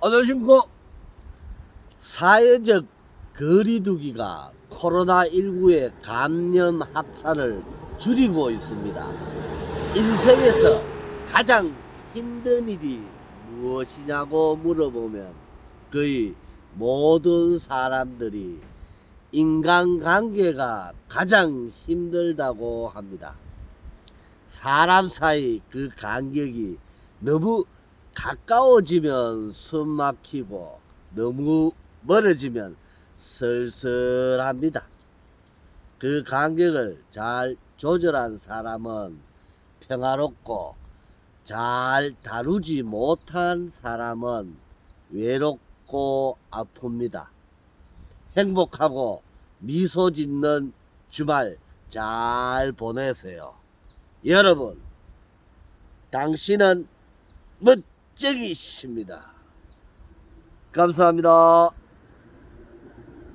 안녕하십니까. 사회적 거리두기가 코로나19의 감염 확산을 줄이고 있습니다. 인생에서 가장 힘든 일이 무엇이냐고 물어보면 거의 모든 사람들이 인간관계가 가장 힘들다고 합니다. 사람 사이 그 간격이 너무 가까워지면 숨 막히고 너무 멀어지면 쓸쓸합니다. 그 간격을 잘 조절한 사람은 평화롭고 잘 다루지 못한 사람은 외롭고 아픕니다. 행복하고 미소 짓는 주말 잘 보내세요. 여러분, 당신은 멋 쟁이십니다. 감사합니다.